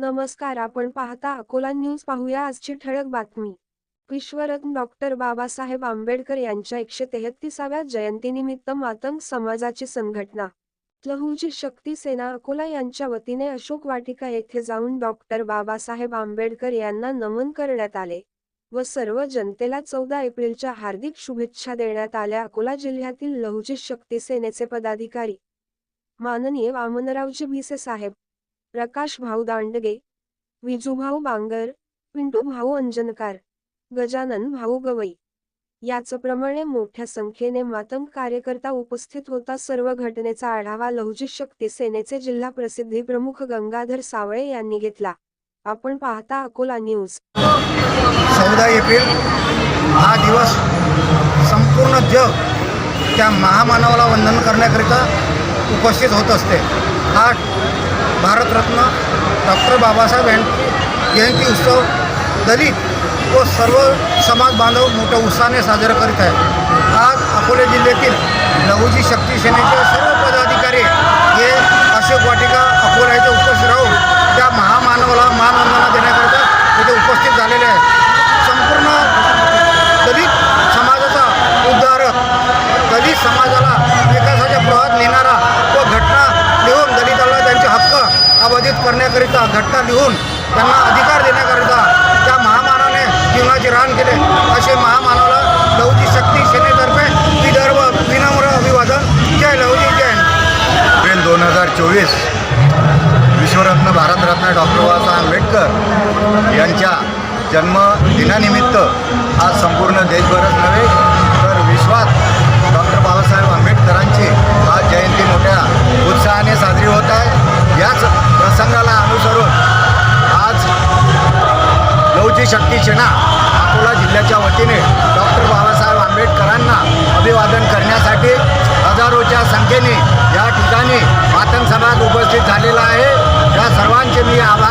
नमस्कार आपण पाहता अकोला न्यूज पाहूया आजची ठळक बातमी. विश्वरत्न डॉक्टर बाबासाहेब आंबेडकर यांच्या एकशे तेहतीसाव्या जयंतीनिमित्त मातंग समाजाची संघटना लहूजी शक्ती सेना अकोला यांच्या वतीने अशोक वाटिका येथे जाऊन डॉक्टर बाबासाहेब आंबेडकर यांना नमन करण्यात आले व सर्व जनतेला चौदा एप्रिलच्या हार्दिक शुभेच्छा देण्यात आल्या. अकोला जिल्ह्यातील लहुजी शक्ती सेनेचे पदाधिकारी माननीय वामनरावजी भिसे साहेब प्रकाश भाऊ दांडगे विजूभाऊ बांगर पिंटू भाऊ अंजनकार गजानन भाऊ गवई. याचप्रमाणे मोठ्या संख्येने मातम कार्यकर्ता उपस्थित होता. सर्व घटनेचा आढावा लहुजी शक्ती सेनेचे जिल्हा प्रसिद्धी प्रमुख गंगाधर सावळे यांनी घेतला. आपण पाहता अकोला न्यूज. चौदा एप्रिल हा दिवस संपूर्ण जग त्या महामानवाला वंदन करण्याकरिता उपस्थित होत असते. हा भारतरत्न डॉक्टर बाबासाहेब यांची जयंती उत्सव दलित व सर्व समाज बांधव मोठ्या उत्साहाने साजरा करीत आहे आज अकोला जिल्ह्यातील लघुजी शक्ती सेनेच्या घटना लिहून त्यांना अधिकार देण्याकरिता त्या महामानाने जीवनाचे रान केले. असे महामानाला लहुजी शक्ती सेनेतर्फे विदर्भ विनम्र अभिवादन. जय लहुजी जय एप्रिल दोन हजार चोवीस विश्वरत्न भारतरत्न डॉक्टर बाबासाहेब आंबेडकर यांच्या जन्मदिनानिमित्त आज संपूर्ण देशभरच नव्हे शक्ती सेना अकोला जिल्ह्याच्या वतीने डॉक्टर बाबासाहेब आंबेडकरांना अभिवादन करण्यासाठी हजारोच्या संख्येने या ठिकाणी मातंग समाज उपस्थित झालेला आहे. या सर्वांचे मी आभार